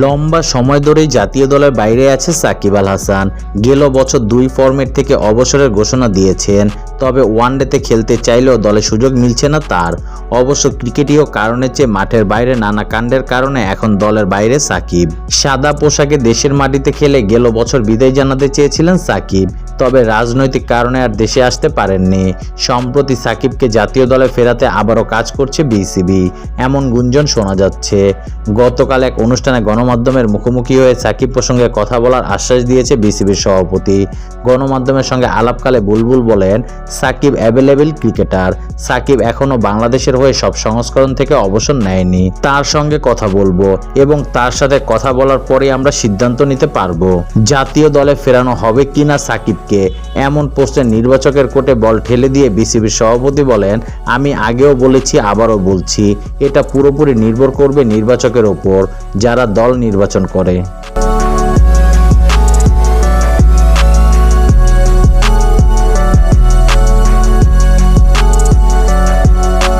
লম্বা সময় ধরেই জাতীয় দলের বাইরে আছে সাকিব আল হাসান। গেল বছর দুই ফর্মেট থেকে অবসরের ঘোষণা দিয়েছেন, তবে ওয়ানডেতে খেলতে চাইলেও দলে সুযোগ মিলছে না তার। অবশ্য ক্রিকেটীয় কারণের চেয়ে মাঠের বাইরে নানা কাণ্ডের কারণে এখন দলের বাইরে সাকিব। সাদা পোশাকে দেশের মাটিতে খেলে গেল বছর বিদায় জানাতে চেয়েছিলেন সাকিব। তবে রাজনৈতিক কারণে আর দেশে আসতে পারেননি। সম্প্রতি সাকিবকে জাতীয় দলে ফেরাতে আবারও কাজ করছে বিসিবি। এমন গুঞ্জন শোনা যাচ্ছে। গতকাল এক অনুষ্ঠানে গণমাধ্যমের মুখোমুখি হয়ে সাকিব প্রসঙ্গে কথা বলার আশ্বাস দিয়েছে বিসিবির সভাপতি। গণমাধ্যমের সঙ্গে আলাপকালে বুলবুল বলেন, সাকিব অ্যাভেলেবেল ক্রিকেটার সাকিব এখনও বাংলাদেশের হয়ে সব সংস্করণ থেকে অবসর নেয়নি। তার সঙ্গে কথা বলব এবং তার সাথে কথা বলার পরে আমরা সিদ্ধান্ত নিতে পারব। জাতীয় দলে ফেরানো হবে কিনা সাকিবকে এমন পোস্টে নির্বাচকের কোটে বল ঠেলে দিয়ে বিসিবির সভাপতি বলেন, আমি আগেও বলেছি, আবারও বলছি। এটা পুরোপুরি নির্ভর করবে নির্বাচকের ওপর, যারা দল নির্বাচন করে।